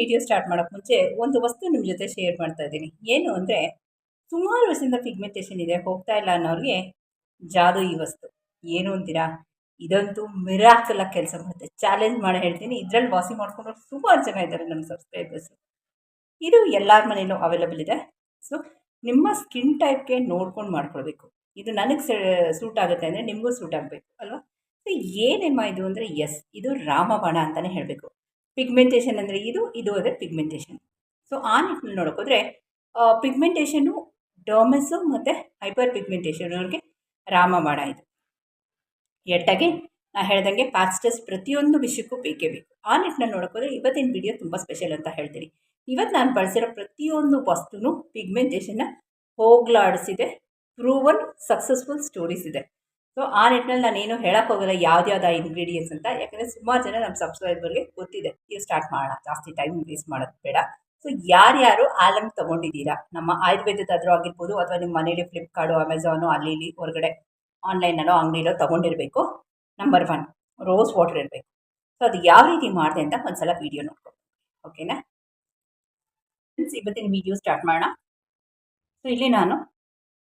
Video start ಮಾಡೋಕ್ಕೆ ಮುಂಚೆ ಒಂದು ವಸ್ತು ನಿಮ್ಮ ಜೊತೆ ಶೇರ್ ಮಾಡ್ತಾ ಇದ್ದೀನಿ. ಏನು ಅಂದರೆ ಸುಮಾರು ವರ್ಷದಿಂದ ಪಿಗ್ಮೆಂಟೇಷನ್ ಇದೆ, ಹೋಗ್ತಾ ಇಲ್ಲ ಅನ್ನೋರಿಗೆ ಜಾದು ಈ ವಸ್ತು. ಏನು ಅಂತೀರಾ? ಇದಂತೂ ಮಿರಾಕಲಾಗಿ ಕೆಲಸ ಮಾಡುತ್ತೆ. ಚಾಲೆಂಜ್ ಮಾಡಿ ಹೇಳ್ತೀನಿ. ಇದರಲ್ಲಿ ವಾಸಿ ಮಾಡ್ಕೊಂಡು ಸುಮಾರು ಜನ ಇದ್ದಾರೆ ನಮ್ಮ ಸಬ್ಸ್ಕ್ರೈಬರ್ಸ್ ಇದು ಎಲ್ಲರ ಮನೇಲೂ ಅವೈಲಬಲ್ ಇದೆ. ಸೊ ನಿಮ್ಮ ಸ್ಕಿನ್ ಟೈಪ್ಗೆ ನೋಡ್ಕೊಂಡು ಮಾಡ್ಕೊಳ್ಬೇಕು. ಇದು ನನಗೆ ಸೂಟ್ ಆಗುತ್ತೆ ಅಂದರೆ ನಿಮಗೂ ಸೂಟ್ ಆಗಬೇಕು, ಅಲ್ವಾ? ಸೊ ಏನೇಮ್ಮ ಇದು ಅಂದರೆ ಎಸ್ ಇದು ರಾಮಬಾಣ ಅಂತಲೇ ಹೇಳಬೇಕು. ಪಿಗ್ಮೆಂಟೇಷನ್ ಅಂದರೆ ಇದು ಇದು ಅದೇ ಪಿಗ್ಮೆಂಟೇಷನ್ ಸೊ ಆ ನಿಟ್ಟಿನಲ್ಲಿ ನೋಡೋಕೋದ್ರೆ ಪಿಗ್ಮೆಂಟೇಷನ್ನು ಡರ್ಮೆಸ್ಸು ಮತ್ತು ಹೈಪರ್ ಪಿಗ್ಮೆಂಟೇಷನ್ ಅವ್ರಿಗೆ ರಾಮಬಾಣ ಇದು. ಎಟ್ಟಾಗಿ ನಾ ಹೇಳ್ದಂಗೆ ಪ್ಯಾಸ್ಟಸ್ ಪ್ರತಿಯೊಂದು ವಿಷಯಕ್ಕೂ ಬೇಕೇ ಬೇಕು. ಆ ನಿಟ್ಟಿನಲ್ಲಿ ನೋಡೋಕೋದ್ರೆ ಇವತ್ತಿನ ವಿಡಿಯೋ ತುಂಬ ಸ್ಪೆಷಲ್ ಅಂತ ಹೇಳ್ತೀನಿ. ಇವತ್ತು ನಾನು ಬಳಸಿರೋ ಪ್ರತಿಯೊಂದು ವಸ್ತುನೂ ಪಿಗ್ಮೆಂಟೇಷನ್ನ ಹೋಗ್ಲಾಡಿಸಿದೆ ಪ್ರೂವನ್ ಸಕ್ಸಸ್ಫುಲ್ ಸ್ಟೋರೀಸ್ ಇದೆ. ಸೊ ಆ ನಿಟ್ಟಿನಲ್ಲಿ ನಾನೇನು ಹೇಳಕ್ಕೆ ಹೋಗಲ್ಲ ಯಾವ್ದು ಇಂಗ್ರೀಡಿಯೆಂಟ್ಸ್ ಅಂತ. ಯಾಕಂದರೆ ಸುಮಾರು ಜನ ನಮ್ಮ ಸಬ್ಸ್ಕ್ರೈಬರ್ಗೆ ಗೊತ್ತಿದೆ. ಇದು ಸ್ಟಾರ್ಟ್ ಮಾಡೋಣ ಜಾಸ್ತಿ ಟೈಮ್ ವೇಸ್ಟ್ ಮಾಡೋದು ಬೇಡ. ಸೊ ಯಾರ್ಯಾರು ಆಲಮ್ ತೊಗೊಂಡಿದ್ದೀರಾ? ನಮ್ಮ ಆಯುರ್ವೇದದಾದರೂ ಆಗಿರ್ಬೋದು ಅಥವಾ ನಿಮ್ಮ ಮನೇಲಿ ಫ್ಲಿಪ್ಕಾರ್ಟು ಅಮೆಝಾನು ಅಲ್ಲಿ ಇಲ್ಲಿ ಹೊರಗಡೆ ಆನ್ಲೈನಲ್ಲೋ ಅಂಗಡಿಲೋ ತೊಗೊಂಡಿರಬೇಕು. ನಂಬರ್ ಒನ್ ರೋಸ್ ವಾಟರ್ ಇರಬೇಕು. ಸೊ ಅದು ಯಾವ ರೀತಿ ಮಾಡಿದೆ ಅಂತ ಒಂದ್ಸಲ ವೀಡಿಯೋ ನೋಡ್ಕೊ ಓಕೆನಾ ಇವತ್ತಿನ ವೀಡಿಯೋ ಸ್ಟಾರ್ಟ್ ಮಾಡೋಣ. ಸೊ ಇಲ್ಲಿ ನಾನು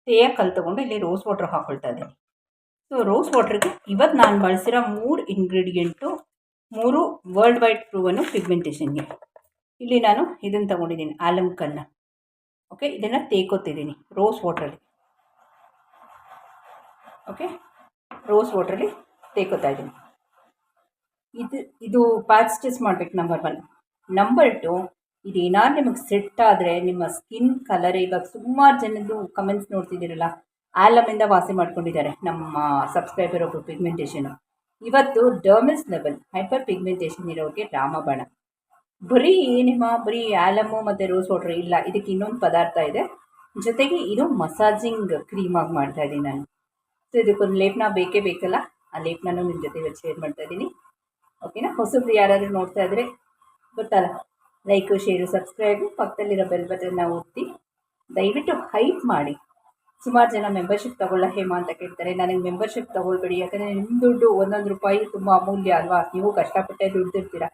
ತೇಯ ಕಲ್ ತೊಗೊಂಡು ಇಲ್ಲಿ ರೋಸ್ ವಾಟರ್ ಹಾಕ್ಕೊಳ್ತಾ ಇದ್ದೀನಿ. ಸೊ ರೋಸ್ ವಾಟ್ರಿಗೆ ಇವತ್ತು ನಾನು ಬಳಸಿರೋ ಮೂರು ಇಂಗ್ರೀಡಿಯೆಂಟು ಮೂರು ವರ್ಲ್ಡ್ ವೈಡ್ ಪ್ರೂವನ್ನು ಪಿಗ್ಮೆಂಟೇಷನ್ಗೆ ಇಲ್ಲಿ ನಾನು ಇದನ್ನು ತೊಗೊಂಡಿದ್ದೀನಿ ಆಲಮ್ ಕಲ್ಲ ಓಕೆ ಇದನ್ನು ತೇಕೋತಿದ್ದೀನಿ ರೋಸ್ ವಾಟ್ರಲ್ಲಿ ಓಕೆ ರೋಸ್ ವಾಟ್ರಲ್ಲಿ ತೇಕೋತಾ ಇದ್ದೀನಿ ಇದು ಇದು ಪ್ಯಾಚ್ ಸ್ಟಿಚ್ ಮಾಡಬೇಕು ನಂಬರ್ ಒನ್ ನಂಬರ್ ಟು ಇದೇನಾದ್ರು ನಿಮಗೆ ಸೆಟ್ ಆದರೆ ನಿಮ್ಮ ಸ್ಕಿನ್ ಕಲರ್ ಇವಾಗ ಸುಮಾರು ಜನದ್ದು ಕಮೆಂಟ್ಸ್ ನೋಡ್ತಿದ್ದೀರಲ್ಲ ಆಲಮಿಂದ ವಾಸಿ ಮಾಡ್ಕೊಂಡಿದ್ದಾರೆ ನಮ್ಮ ಸಬ್ಸ್ಕ್ರೈಬರ್ ಒಬ್ಬರು ಪಿಗ್ಮೆಂಟೇಷನು ಇವತ್ತು ಡರ್ಮಿಸ್ ಲೆವೆಲ್ ಹೈಪರ್ ಪಿಗ್ಮೆಂಟೇಷನ್ ಇರೋರಿಗೆ ರಾಮಬಾಣ. ಬರೀ ಏನಿಮ್ಮ ಬರೀ ಆಲಮು ಮತ್ತು ರೋಸ್ ವಾಟ್ರ್ ಇಲ್ಲ, ಇದಕ್ಕೆ ಇನ್ನೊಂದು ಪದಾರ್ಥ ಇದೆ. ಜೊತೆಗೆ ಇದು ಮಸಾಜಿಂಗ್ ಕ್ರೀಮಾಗಿ ಮಾಡ್ತಾ ಇದ್ದೀನಿ ನಾನು. ಸೊ ಇದಕ್ಕೊಂದು ಲೇಪನ ಬೇಕೇ ಬೇಕಲ್ಲ, ಆ ಲೇಪನೂ ನಿಮ್ಮ ಜೊತೆ ಇವತ್ತು ಶೇರ್ ಮಾಡ್ತಾ ಇದ್ದೀನಿ ಓಕೆನಾ ಹೊಸಬ್ರು ಯಾರಾದರೂ ನೋಡ್ತಾ ಇದ್ರೆ ಗೊತ್ತಲ್ಲ ಲೈಕು ಶೇರು ಸಬ್ಸ್ಕ್ರೈಬು ಪಕ್ಕದಲ್ಲಿರೋ ಬೆಲ್ ಬಟನ್ನ ಒತ್ತಿ. ದಯವಿಟ್ಟು ಹೈಪ್ ಮಾಡಿ. ಸುಮಾರು ಜನ ಮೆಂಬರ್ಶಿಪ್ ತಗೊಳ್ಳ ಹೇಮ ಅಂತ ಕೇಳ್ತಾರೆ. ನನಗೆ ಮೆಂಬರ್ಶಿಪ್ ತೊಗೊಳ್ಬೇಡಿ, ಯಾಕಂದರೆ ನಿಮ್ಮ ದುಡ್ಡು ಒಂದೊಂದು ರೂಪಾಯಿ ತುಂಬ ಅಮೂಲ್ಯ ಅಲ್ವಾ? ನೀವು ಕಷ್ಟಪಟ್ಟೆ ದುಡ್ದಿರ್ತೀರ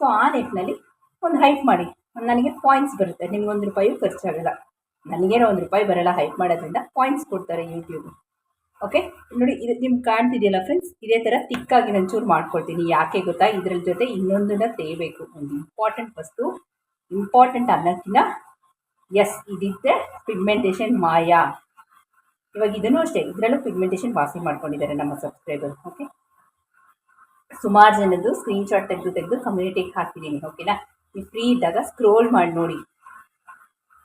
ಸೊ ಆ ನಿಟ್ಟಿನಲ್ಲಿ ಒಂದು ಹೈಪ್ ಮಾಡಿ. ನನಗೆ ಪಾಯಿಂಟ್ಸ್ ಬರುತ್ತೆ. ನಿಮ್ಗೆ ಒಂದು ರೂಪಾಯಿ ಖರ್ಚಾಗಲ್ಲ. ನನಗೇನೋ ಒಂದು ರೂಪಾಯಿ ಬರಲ್ಲ ಹೈಪ್ ಮಾಡೋದ್ರಿಂದ ಪಾಯಿಂಟ್ಸ್ ಕೊಡ್ತಾರೆ ಯೂಟ್ಯೂಬ್ ಓಕೆ ನೋಡಿ, ಇದು ನಿಮ್ಗೆ ಕಾಣ್ತಿದೆಯಲ್ಲ ಫ್ರೆಂಡ್ಸ್ ಇದೇ ಥರ ತಿಕ್ಕಾಗಿ ನಾನು ಮಾಡ್ಕೊಳ್ತೀನಿ. ಯಾಕೆ ಗೊತ್ತಾ? ಇದ್ರ ಜೊತೆ ಇನ್ನೊಂದನ್ನ ತೇಬೇಕು ಒಂದು ಇಂಪಾರ್ಟೆಂಟ್ ವಸ್ತು. ಇಂಪಾರ್ಟೆಂಟ್ ಅನ್ನೋಕ್ಕಿಂತ ಎಸ್ ಇದಿದ್ದೆ ಪಿಗ್ಮೆಂಟೇಷನ್ ಮಾಯಾ. ಇವಾಗ ಇದನ್ನು ಅಷ್ಟೇ, ಇದರಲ್ಲೂ ಪಿಗ್ಮೆಂಟೇಷನ್ ವಾಸಿ ಮಾಡ್ಕೊಂಡಿದ್ದಾರೆ ನಮ್ಮ ಸಬ್ಸ್ಕ್ರೈಬರ್ ಓಕೆ ಸುಮಾರು ಜನದ್ದು ಸ್ಕ್ರೀನ್ಶಾಟ್ ತೆಗೆದು ತೆಗೆದು ಕಮ್ಯುನಿಟಿಗೆ ಹಾಕಿದ್ದೀನಿ ಓಕೆನಾ ನೀವು ಫ್ರೀ ಇದ್ದಾಗ ಸ್ಕ್ರೋಲ್ ಮಾಡಿ ನೋಡಿ.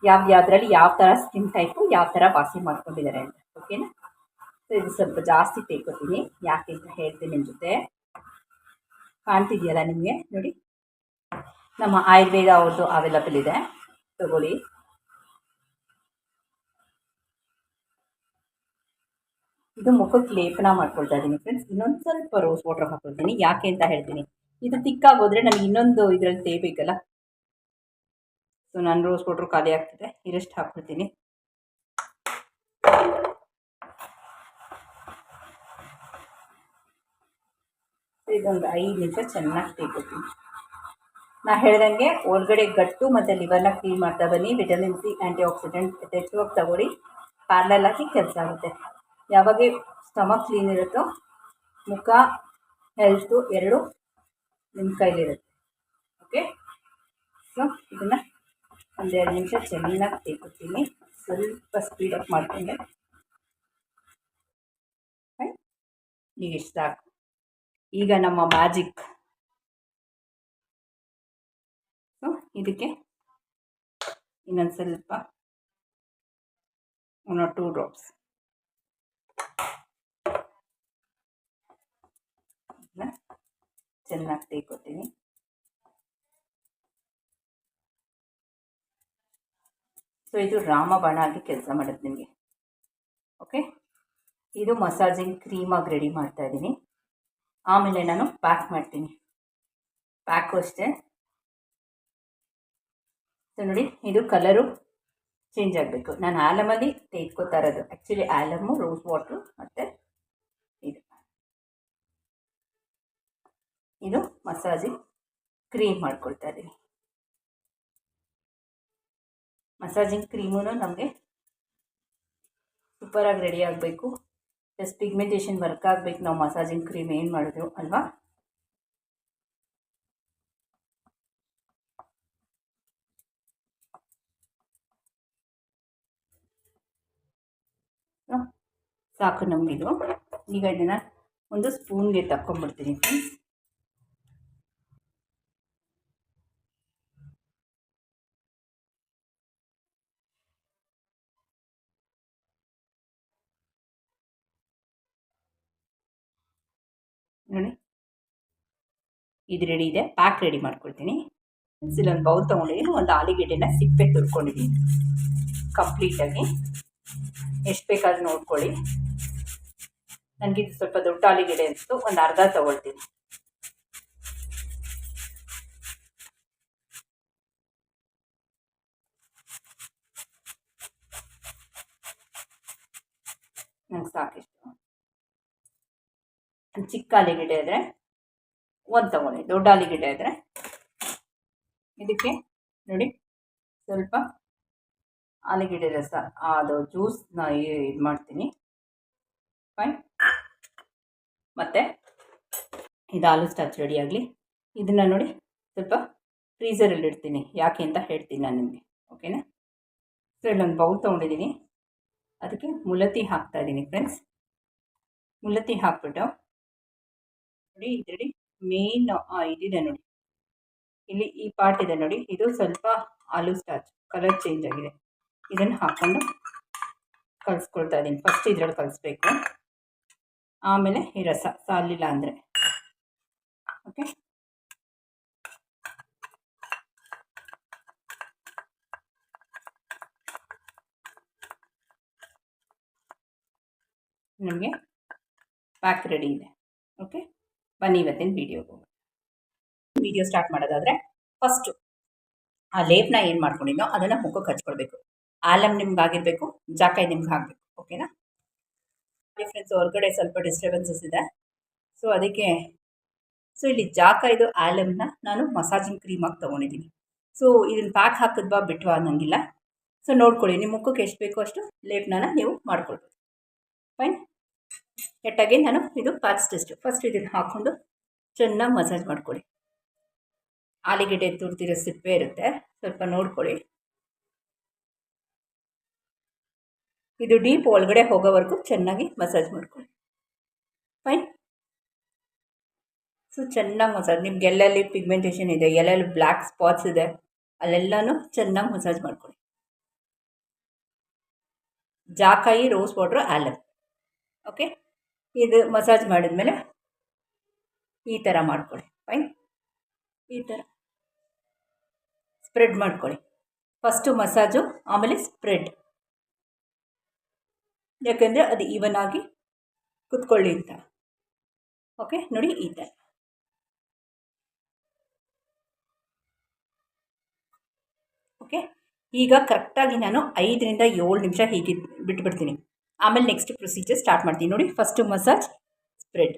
ಯಾವ ಯಾವ್ದ್ರಲ್ಲಿ ಯಾವ ಥರ ಸ್ಕಿನ್ ಟೈಪು ಯಾವ ಥರ ವಾಸಿ ಮಾಡ್ಕೊಂಡಿದ್ದಾರೆ ಅಂತ ಓಕೆನಾ ಸೊ ಇದು ಸ್ವಲ್ಪ ಜಾಸ್ತಿ ತೇಕೋತೀನಿ ಯಾಕೆ ಅಂತ ಹೇಳ್ತೀನಿ ನಿಮ್ಮ ಜೊತೆ. ಕಾಣ್ತಿದೆಯಲ್ಲ ನಿಮಗೆ? ನೋಡಿ. ನಮ್ಮ ಆಯುರ್ವೇದ ಅವ್ರದ್ದು ಅವೈಲಬಲ್ ಇದೆ. ತಗೊಳ್ಳಿ. ಇದು ಮುಖಕ್ಕೆ ಲೇಪನ ಮಾಡ್ಕೊಳ್ತಾ ಇದ್ದೀನಿ ಫ್ರೆಂಡ್ಸ್ ಇನ್ನೊಂದು ಸ್ವಲ್ಪ ರೋಸ್ ವಾಟರ್ ಹಾಕೊಳ್ತೀನಿ. ಯಾಕೆ ಅಂತ ಹೇಳ್ತೀನಿ. ಇದು ತಿಕ್ಕಾಗೋದ್ರೆ ನನಗೆ ಇನ್ನೊಂದು ಇದರಲ್ಲಿ ತೇಬೇಕಲ್ಲ ಸೊ ನಾನು ರೋಸ್ ವಾಟ್ರ್ ಖಾಲಿ ಆಗ್ತಿದೆ ಇರಷ್ಟು ಹಾಕ್ಕೊಳ್ತೀನಿ ಇದೊಂದು ಐದು ನಿಮಿಷ ಚೆನ್ನಾಗಿ ತೇಗೋತೀನಿ ನಾ ಹೇಳ್ದಂಗೆ ಒಳಗಡೆ ಗಟ್ಟು ಮತ್ತು ಲಿವರ್ನ ಕ್ಲೀನ್ ಮಾಡ್ತಾ ಬನ್ನಿ. ವಿಟಮಿನ್ ಸಿ ಆ್ಯಂಟಿ ಆಕ್ಸಿಡೆಂಟ್ ಯಥೇಚ್ಛವಾಗಿ ತಗೊಳ್ಳಿ. ಪಾರ್ಲರ್ ಹಾಕಿ ಕೆಲಸ ಆಗುತ್ತೆ. ಯಾವಾಗ ಸ್ಟಮಕ್ ಕ್ಲೀನ್ ಇರುತ್ತೋ, ಮುಖ ಹೆಲ್ತು ಎರಡು ನಿಮ್ಮ ಕೈಲಿರುತ್ತೆ. ಓಕೆ ಸೊ ಇದನ್ನು ಒಂದೆರಡು ನಿಮಿಷ ಚೆನ್ನಾಗಿ ತೆಗಿತೀನಿ ಸ್ವಲ್ಪ ಸ್ಪೀಡಪ್ ಮಾಡಿಕೊಂಡೆ. ಈಗ ಇಷ್ಟ ಈಗ ನಮ್ಮ ಮ್ಯಾಜಿಕ್ ಸೊ ಇದಕ್ಕೆ ಇನ್ನೊಂದು ಸ್ವಲ್ಪ ಒನ್ ಆರ್ ಟೂ ಡ್ರಾಪ್ಸ್ ಚೆನ್ನಾಗಿ ತೇಗೋತೀನಿ ಸೊ ಇದು ರಾಮಬಾಣ ಆಗಿ ಕೆಲಸ ಮಾಡುತ್ತೆ ನಿಮಗೆ. ಓಕೆ ಇದು ಮಸಾಜಿಂಗ್ ಕ್ರೀಮಾಗಿ ರೆಡಿ ಮಾಡ್ತಾ ಇದ್ದೀನಿ ಆಮೇಲೆ ನಾನು ಪ್ಯಾಕ್ ಮಾಡ್ತೀನಿ. ಪ್ಯಾಕು ಅಷ್ಟೇ. ಸೊ ನೋಡಿ, ಇದು ಕಲರು ಚೇಂಜ್ ಆಗಬೇಕು. ನಾನು ಆಲಮಲ್ಲಿ ತೆಗೆದ್ಕೋತಾ ಇರೋದು. ಆ್ಯಕ್ಚುಲಿ ಆಲಮ್ಮು ರೋಸ್ ವಾಟ್ರು ಮತ್ತು ಇದು ಇದು ಮಸಾಜಿಂಗ್ ಕ್ರೀಮ್ ಮಾಡ್ಕೊಳ್ತಾ ಇದ್ದೀನಿ ಮಸಾಜಿಂಗ್ ಕ್ರೀಮೂ ನಮಗೆ ಸೂಪರಾಗಿ ರೆಡಿ ಆಗಬೇಕು. ಜಸ್ಟ್ ಪಿಗ್ಮೆಂಟೇಷನ್ ವರ್ಕ್ ಆಗಬೇಕು. ನಾವು ಮಸಾಜಿಂಗ್ ಕ್ರೀಮ್ ಏನು ಮಾಡಿದ್ರು, ಅಲ್ವಾ? ಸಾಕು ನಮಗಿದು. ಈಗ ಇದನ್ನು ಒಂದು ಸ್ಪೂನ್ಗೆ ತಕ್ಕೊಂಬಿಡ್ತೀನಿ ಫ್ರೆಂಡ್ಸ್ ನೋಡಿ. ಇದು ರೆಡಿ ಇದೆ. ಪ್ಯಾಕ್ ರೆಡಿ ಮಾಡ್ಕೊಳ್ತೀನಿ. ಇಲ್ಲೊಂದು ಬೌಲ್ ತೊಗೊಂಡಿದ್ದೀನಿ ಒಂದು ಆಲಿಗೆಡ್ಡೆನ ಸಿಪ್ಪೆ ತುರ್ಕೊಂಡಿದ್ದೀನಿ. ಕಂಪ್ಲೀಟಾಗಿ ಎಷ್ಟು ಬೇಕಾದ್ರೂ ನೋಡ್ಕೊಳ್ಳಿ. ನನಗೆ ಇದು ಸ್ವಲ್ಪ ದೊಡ್ಡ ಆಲಿಗೆಡ್ಡೆ ಅನಿಸ್ತು ಒಂದು ಅರ್ಧ ತೊಗೊಳ್ತೀನಿ. ನಂಗೆ ಸಾಕಿಷ್ಟು. ಚಿಕ್ಕ ಆಲಿಗಿಡೆ ಆದರೆ ಒಂದು ತಗೊಳ್ಳಿ, ದೊಡ್ಡ ಆಲಿಗಡ್ಡೆ ಆದರೆ ಇದಕ್ಕೆ ನೋಡಿ ಸ್ವಲ್ಪ ಆಲೂಗೆಡ್ಡೆ ರಸ ಅದು ಜ್ಯೂಸ್ನ ಇದು ಮಾಡ್ತೀನಿ. ಫೈನ್ ಮತ್ತು ಇದು ಆಲೂ ಸ್ಟಾಚ್ ರೆಡಿ ಆಗಲಿ. ಇದನ್ನು ನೋಡಿ ಸ್ವಲ್ಪ ಫ್ರೀಸರಲ್ಲಿ ಇಡ್ತೀನಿ. ಯಾಕೆ ಅಂತ ಹೇಳ್ತೀನಿ ನಾನು ನಿಮಗೆ ಓಕೆನಾ ಸೊ ಇಲ್ಲೊಂದು ಬೌಲ್ ತೊಗೊಂಡಿದ್ದೀನಿ ಅದಕ್ಕೆ ಮುಲತಿ ಹಾಕ್ತಾ ಇದ್ದೀನಿ ಫ್ರೆಂಡ್ಸ್ ಮುಲತಿ ಹಾಕ್ಬಿಟ್ಟು ನೋಡಿ, ಇದರಲ್ಲಿ ಮೇನ್ ಇದಿದೆ ನೋಡಿ. ಇಲ್ಲಿ ಈ ಪಾರ್ಟ್ ಇದೆ ನೋಡಿ. ಇದು ಸ್ವಲ್ಪ ಆಲೂ ಸ್ಟಾಚ್ ಕಲರ್ ಚೇಂಜ್ ಆಗಿದೆ. ಇದನ್ನು ಹಾಕ್ಕೊಂಡು ಕಲಿಸ್ಕೊಳ್ತಾ ಇದ್ದೀನಿ. ಫಸ್ಟ್ ಇದರಲ್ಲಿ ಕಲಿಸ್ಬೇಕು. ಆಮೇಲೆ ಈ ರಸ, ಸಾಲಿಲ್ಲ ಅಂದರೆ. ಓಕೆ ನಮಗೆ ಪ್ಯಾಕ್ ರೆಡಿ ಇದೆ. ಓಕೆ ಬನ್ನಿ ಇವತ್ತಿನ ವೀಡಿಯೋಗೆ ವಿಡಿಯೋ ಸ್ಟಾರ್ಟ್ ಮಾಡೋದಾದರೆ ಫಸ್ಟು ಆ ಲೇಪ್ನ ಏನು ಮಾಡ್ಕೊಂಡಿದ್ನೋ ಅದನ್ನು ಮುಖಕ್ಕೆ ಹಚ್ಕೊಳ್ಬೇಕು. ಆಲಮ್ ನಿಮ್ಗೆ ಆಗಿರಬೇಕು ಜಾಕಾಯಿ ನಿಮ್ಗೆ ಆಗಬೇಕು ಓಕೆನಾ ಡಿಫ್ರೆನ್ಸ್ ಹೊರಗಡೆ ಸ್ವಲ್ಪ ಡಿಸ್ಟರ್ಬೆನ್ಸಸ್ ಇದೆ. ಸೊ ಅದಕ್ಕೆ ಸೊ ಇಲ್ಲಿ ಜಾಕಾಯ್ದು ಆಲಮ್ನ ನಾನು ಮಸಾಜಿಂಗ್ ಕ್ರೀಮಾಗಿ ತೊಗೊಂಡಿದ್ದೀನಿ ಸೊ ಇದನ್ನು ಪ್ಯಾಕ್ ಹಾಕಿದ್ವಾ ಬಿಟ್ವಾ ಅನ್ನೋಂಗಿಲ್ಲ. ಸೊ ನೋಡ್ಕೊಳ್ಳಿ ನಿಮ್ಮ ಮುಖಕ್ಕೆ ಎಷ್ಟು ಬೇಕೋ ಅಷ್ಟು ಲೇಪ್ನ ನೀವು ಮಾಡ್ಕೊಳ್ಬೋದು. ಫೈನ್ ಕೆಟ್ಟಾಗೆ ನಾನು ಇದು ಪ್ಯಾಚ್ ಟೆಸ್ಟ್ ಫಸ್ಟ್ ಇದನ್ನು ಹಾಕ್ಕೊಂಡು ಚೆನ್ನಾಗಿ ಮಸಾಜ್ ಮಾಡ್ಕೊಳ್ಳಿ. ಆಲಿಗೆಡ್ಡೆ ತುರ್ದಿರೋ ಸಿಪ್ಪೆ ಇರುತ್ತೆ, ಸ್ವಲ್ಪ ನೋಡ್ಕೊಳ್ಳಿ. ಇದು ಡೀಪ್ ಒಳಗಡೆ ಹೋಗೋವರೆಗೂ ಚೆನ್ನಾಗಿ ಮಸಾಜ್ ಮಾಡ್ಕೊಳ್ಳಿ. ಫೈನ್ ಸೊ ಚೆನ್ನಾಗಿ ಮಸಾಜ್ ನಿಮ್ಗೆ ಎಲ್ಲೆಲ್ಲಿ ಪಿಗ್ಮೆಂಟೇಷನ್ ಇದೆ, ಎಲ್ಲೆಲ್ಲಿ ಬ್ಲ್ಯಾಕ್ ಸ್ಪಾಟ್ಸ್ ಇದೆ, ಅಲ್ಲೆಲ್ಲನೂ ಚೆನ್ನಾಗಿ ಮಸಾಜ್ ಮಾಡ್ಕೊಳ್ಳಿ. ಜಾಕಾಯಿ ರೋಸ್ ವಾಟ್ರು ಆಲಮ್ ಓಕೆ ಇದು ಮಸಾಜ್ ಮಾಡಿದ್ಮೇಲೆ ಈ ಥರ ಮಾಡ್ಕೊಳ್ಳಿ. ಫೈನ್ ಈ ಥರ. ಸ್ಪ್ರೆಡ್ ಮಾಡ್ಕೊಳ್ಳಿ. ಫಸ್ಟು ಮಸಾಜು, ಆಮೇಲೆ ಸ್ಪ್ರೆಡ್ ಯಾಕೆಂದರೆ ಅದು ಈವನ್ ಆಗಿ ಕುತ್ಕೊಳ್ಳಿ ಅಂತ. ಓಕೆ ನೋಡಿ, ಈ ಥರ. ಓಕೆ ಈಗ ಕರೆಕ್ಟಾಗಿ ನಾನು ಐದರಿಂದ ಏಳು ನಿಮಿಷ ಹೀಗೆ ಬಿಟ್ಬಿಡ್ತೀನಿ. ಆಮೇಲೆ ನೆಕ್ಸ್ಟ್ ಪ್ರೊಸೀಜರ್ ಸ್ಟಾರ್ಟ್ ಮಾಡ್ತೀನಿ. ನೋಡಿ ಫಸ್ಟು ಮಸಾಜ್ ಸ್ಪ್ರೆಡ್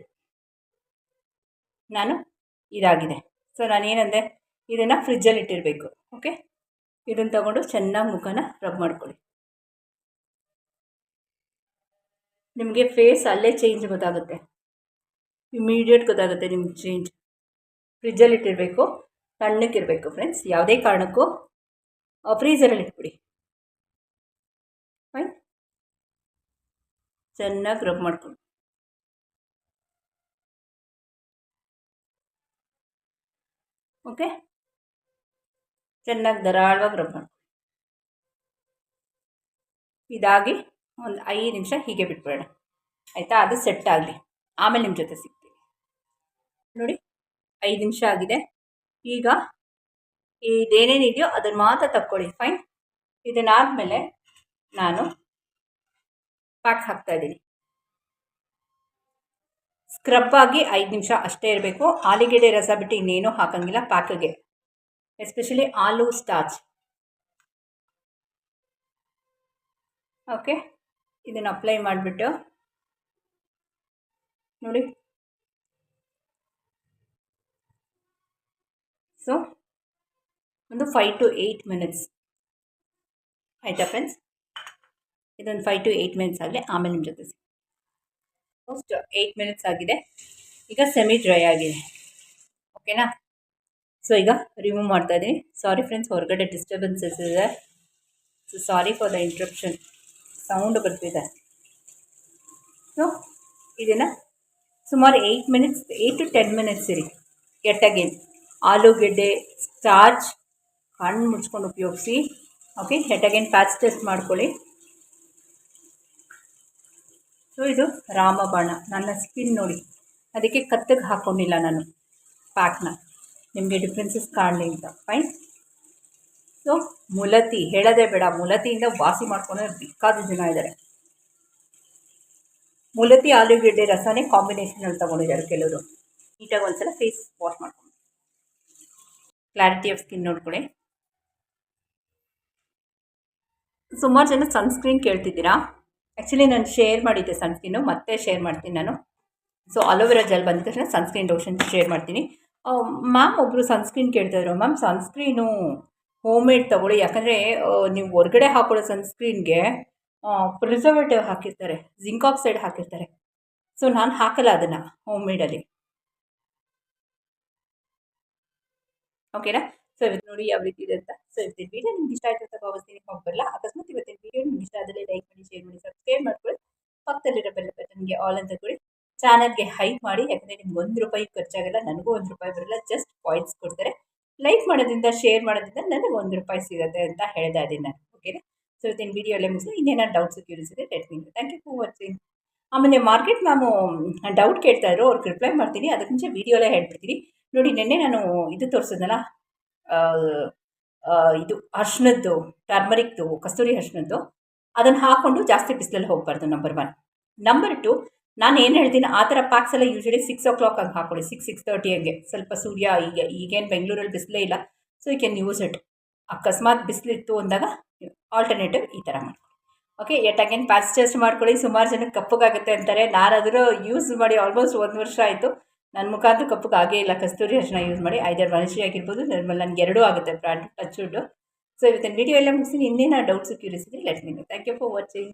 ನಾನು ಇದಾಗಿದೆ. ಸೊ ನಾನೇನಂದೆ? ಇದನ್ನು ಫ್ರಿಜ್ಜಲ್ಲಿ ಇಟ್ಟಿರಬೇಕು. ಓಕೆ ಇದನ್ನು ತಗೊಂಡು ಚೆನ್ನಾಗಿ ಮುಖನ ರಬ್ ಮಾಡ್ಕೊಳ್ಳಿ. ನಿಮಗೆ ಫೇಸ್ ಅಲ್ಲೇ ಚೇಂಜ್ ಗೊತ್ತಾಗುತ್ತೆ. ಇಮಿಡಿಯೇಟ್ ಗೊತ್ತಾಗುತ್ತೆ ನಿಮ್ಗೆ ಚೇಂಜ್ ಫ್ರಿಜ್ಜಲ್ಲಿ ಇಟ್ಟಿರಬೇಕು. ತಣ್ಣಕ್ಕಿರಬೇಕು ಫ್ರೆಂಡ್ಸ್ ಯಾವುದೇ ಕಾರಣಕ್ಕೂ ಫ್ರೀಸರಲ್ಲಿ ಇಟ್ಬಿಡಿ ಫೈನ್ ಚೆನ್ನಾಗಿ ರಬ್ ಮಾಡ್ಕೊಂಡು ಓಕೆ ಚೆನ್ನಾಗಿ ಧಾರಾಳವಾಗಿ ರಬ್ ಮಾಡ್ಕೊಳ್ಳಿ ಇದಾಗಿ ಒಂದು ಐದು ನಿಮಿಷ ಹೀಗೆ ಬಿಟ್ಬಿಡೋಣ. ಆಯಿತಾ? ಅದು ಸೆಟ್ ಆಗಲಿ. ಆಮೇಲೆ ನಿಮ್ಮ ಜೊತೆ ಸಿಗ್ತೀವಿ ನೋಡಿ, ಐದು ನಿಮಿಷ ಆಗಿದೆ. ಈಗ ಇದೇನೇನಿದೆಯೋ ಅದನ್ನು ಮಾತ್ರ ತಕ್ಕೊಳ್ಳಿ. ಫೈನ್ ಇದನ್ನಾದಮೇಲೆ ನಾನು ಪ್ಯಾಕ್ ಹಾಕ್ತಾಯಿದ್ದೀನಿ ಸ್ಕ್ರಬ್ ಆಗಿ ಐದು ನಿಮಿಷ ಅಷ್ಟೇ ಇರಬೇಕು. ಆಲಿಗೆಡೆ ರಸ ಬಿಟ್ಟು ಇನ್ನೇನೂ ಹಾಕಂಗಿಲ್ಲ ಪ್ಯಾಕಿಗೆ ಎಸ್ಪೆಷಲಿ ಆಲೂ ಸ್ಟಾಚ್ ಓಕೆ ಇದನ್ನು ಅಪ್ಲೈ ಮಾಡಿಬಿಟ್ಟು ನೋಡಿ. ಸೊ ಒಂದು ಫೈವ್ ಟು ಏಯ್ಟ್ ಮಿನಿಟ್ಸ್ ಆಯಿತಾ ಫ್ರೆಂಡ್ಸ್ ಇದೊಂದು ಫೈವ್ ಟು ಏಯ್ಟ್ ಮಿನಿಟ್ಸ್ ಆಗಲಿ ಆಮೇಲೆ ನಿಮ್ಮ ಜೊತೆ ಆಲ್ಮೋಸ್ಟ್ ಏಯ್ಟ್ ಮಿನಿಟ್ಸ್ ಆಗಿದೆ. ಈಗ ಸೆಮಿ ಡ್ರೈ ಆಗಿದೆ. ಓಕೆನಾ ಸೊ ಈಗ ರಿಮೂವ್ ಮಾಡ್ತಾ ಇದ್ದೀನಿ ಸಾರಿ ಫ್ರೆಂಡ್ಸ್ ಹೊರಗಡೆ ಡಿಸ್ಟರ್ಬೆನ್ಸಸ್ ಇದೆ. So sorry for the interruption sound ಬರ್ತಿದೆ. ಸೊ ಇದನ್ನು ಸುಮಾರು eight minutes eight to ten minutes ಇರಿ. ಗೆಟ್ ಅಗೇನ್ ಆಲೂಗೆಡ್ಡೆ ಸ್ಟಾರ್ಚ್ ಕಣ್ಣು ಮುಚ್ಕೊಂಡು ಉಪಯೋಗಿಸಿ. Okay get again patch test ಮಾಡ್ಕೊಳ್ಳಿ. ಸೊ, ಇದು ರಾಮಬಾಣ. ನನ್ನ ಸ್ಕಿನ್ ನೋಡಿ. ಅದಕ್ಕೆ ಕತ್ತಿಗೆ ಹಾಕೊಂಡಿಲ್ಲ ನಾನು. ಪ್ಯಾಕ್ನ ನಿಮಗೆ ಡಿಫ್ರೆನ್ಸಸ್ ಕಾಣಲಿ ಅಂತ. ಫೈನ್ ಸೊ ಮುಲತಿ. ಹೇಳೋದೇ ಬೇಡ. ಮುಲತಿಯಿಂದ ವಾಸಿ ಮಾಡ್ಕೊಂಡ್ರೆ ಬೇಕಾದ ಜನ ಇದ್ದಾರೆ ಮುಲತಿ ಆಲೂಗೆಡ್ಡೆ ರಸನೇ ಕಾಂಬಿನೇಷನಲ್ಲಿ ತೊಗೊಂಡಿದ್ದಾರೆ ಕೆಲವರು. ನೀಟಾಗಿ ಒಂದ್ಸಲ ಫೇಸ್ ವಾಶ್ ಮಾಡ್ಕೊಂಡು. ಕ್ಲಾರಿಟಿ ಆಫ್ ಸ್ಕಿನ್ ನೋಡ್ಕೊಳ್ಳಿ. ಸುಮಾರು ಜನ ಸನ್ಸ್ಕ್ರೀನ್ ಕೇಳ್ತಿದ್ದೀರಾ? ಆ್ಯಕ್ಚುಲಿ ನಾನು ಶೇರ್ ಮಾಡಿದ್ದೆ ಸನ್ಸ್ಕ್ರೀನು ಮತ್ತೆ ಶೇರ್ ಮಾಡ್ತೀನಿ ನಾನು. ಸೊ ಅಲೋವೆರಾ ಜೆಲ್ ಬಂದ ತಕ್ಷಣ ಸನ್ಸ್ಕ್ರೀನ್ ಲೋಷನ್ ಶೇರ್ ಮಾಡ್ತೀನಿ. ಮ್ಯಾಮ್ ಒಬ್ಬರು ಸನ್ಸ್ಕ್ರೀನ್ ಕೇಳ್ತಾಯಿದ್ರು ಮ್ಯಾಮ್ ಸನ್ಸ್ಕ್ರೀನು ಹೋಮ್ ಮೇಡ್ ತೊಗೊಳ್ಳಿ. ಯಾಕಂದರೆ ನೀವು ಹೊರಗಡೆ ಹಾಕೊಳ್ಳೋ ಸನ್ಸ್ಕ್ರೀನ್ಗೆ ಪ್ರಿಸರ್ವೇಟಿವ್ ಹಾಕಿರ್ತಾರೆ. ಜಿಂಕ್ ಆಕ್ಸೈಡ್ ಹಾಕಿರ್ತಾರೆ. ಸೊ ನಾನು ಹಾಕಲ್ಲ ಅದನ್ನು ಹೋಮ್ ಮೇಡಲ್ಲಿ ಓಕೆನಾ ಸೊ ಇವತ್ತು ನೋಡಿ ಯಾವ ರೀತಿ ಇದೆ ಅಂತ ಸೊ ಇವತ್ತಿನ ವಿಡಿಯೋ ನಿಮ್ಗೆ ಇಷ್ಟ ಆಯ್ತು ಅಂತ ಭಾವಿಸ್ತೀನಿ ಬರಲ್ಲ. ಅಕಸ್ಮಾತ್ ಇವತ್ತಿನ ವೀಡಿಯೋ ನಿಮ್ಗೆ ಇಷ್ಟ ಆದರೆ ಲೈಕ್ ಮಾಡಿ ಶೇರ್ ಮಾಡಿ ಸಬ್ಸ್ಕ್ರೈಬ್ ಮಾಡ್ಕೊಳ್ಳಿ. ಪಕ್ಕದಲ್ಲಿರೋ ಬೆಲ್ಲ ಬಟನ್ಗೆ ಆಲ್ ಅಂತ ಕೊಡಿ. ಚಾನಲ್ಗೆ ಹೈಕ್ ಮಾಡಿ, ಯಾಕಂದರೆ ನಿಮ್ಗೆ ಒಂದು ರೂಪಾಯಿ ಖರ್ಚಾಗಲ್ಲ, ನನಗೂ ಒಂದು ರೂಪಾಯಿ ಬರಲ್ಲ ಜಸ್ಟ್ ಪಾಯಿಂಟ್ಸ್ ಕೊಡ್ತಾರೆ. ಲೈಕ್ ಮಾಡೋದ್ರಿಂದ ಶೇರ್ ಮಾಡೋದ್ರಿಂದ ನನಗೆ ಒಂದು ರೂಪಾಯಿ ಸಿಗುತ್ತೆ ಅಂತ ಹೇಳ್ತಾ ಇದ್ದೀನಿ ನಾನು ಓಕೆನಾ ಸೊ ಇವತ್ತಿನ ವಿಡಿಯೋ ಎಲ್ಲ ಮುಗಿಸಿ ಇನ್ನೇನಾದ್ರು ಡೌಟ್ಸ್ ಇದೆ let me thank you for watching ಆಮೇಲೆ ಮಾರ್ಕೆಟ್ ಮ್ಯಾಮು ಡೌಟ್ ಕೇಳ್ತಾ ಇದ್ರು. ಅವ್ರಿಗೆ ರಿಪ್ಲೈ ಮಾಡ್ತೀನಿ. ಅದಕ್ಕೆ ಮುಂಚೆ ವೀಡಿಯೋಲೇ ಹೇಳ್ಬಿಡ್ತೀನಿ. ನೋಡಿ, ನಿನ್ನೆ ನಾನು ಇದು ತೋರಿಸಿದ್ನಲ್ಲ ಇದು ಅರ್ಶಿನದ್ದು ಟರ್ಮರಿಕ್ದು ಕಸ್ತೂರಿ ಅರ್ಶಿನದ್ದು ಅದನ್ನು ಹಾಕ್ಕೊಂಡು ಜಾಸ್ತಿ ಬಿಸಿಲಲ್ಲಿ ಹೋಗಬಾರ್ದು ನಂಬರ್ ಒನ್ ನಂಬರ್ ಟು ನಾನು ಏನು ಹೇಳ್ತೀನಿ, ಆ ಥರ ಪ್ಯಾಕ್ಸ್ ಎಲ್ಲ ಯೂಶ್ವಲಿ ಸಿಕ್ಸ್ ಓ ಕ್ಲಾಕ್ ಹಂಗೆ ಹಾಕೊಳ್ಳಿ ಸಿಕ್ಸ್ ಸಿಕ್ಸ್ ತರ್ಟಿ ಹಂಗೆ. ಸ್ವಲ್ಪ ಸೂರ್ಯ, ಈಗ, ಈಗೇನು ಬೆಂಗಳೂರಲ್ಲಿ ಬಿಸಿಲೇ ಇಲ್ಲ so you can use it ಅಕಸ್ಮಾತ್ ಬಿಸಿಲಿತ್ತು ಅಂದಾಗ ಆಲ್ಟರ್ನೇಟಿವ್ ಈ ಥರ ಮಾಡಿ okay at again patch test ಮಾಡ್ಕೊಳ್ಳಿ, ಸುಮಾರು ಜನಕ್ಕೆ ಕಪ್ಪಗಾಗುತ್ತೆ ಅಂತಾರೆ, ನಾನಾದರೂ ಯೂಸ್ ಮಾಡಿ ಆಲ್ಮೋಸ್ಟ್ ಒಂದು ವರ್ಷ ಆಯಿತು ನನ್ನ ಮುಖ ಅಂತೂ ಕಪ್ಪಗಾಗೇ ಇಲ್ಲ, ಕಸ್ತೂರಿ ಅರ್ಶನ ಯೂಸ್ ಮಾಡಿ ಐದರ್ ಮನುಷ್ಯ ಆಗಿರ್ಬೋದು. ನಿರ್ಮಲ್ ನನಗೆ ಎರಡೂ ಆಗುತ್ತೆ ಪ್ರಾಡಕ್ಟ್ ಟಚ್ ಸೊ ಇವತ್ತಿನ ವಿಡಿಯೋ ಎಲ್ಲ ಮುಗಿಸಿ ಇನ್ನೇನು ಡೌಟ್ಸು ಕ್ಯೂರಿಯಸ್ ಇದೆ let me know thank you for watching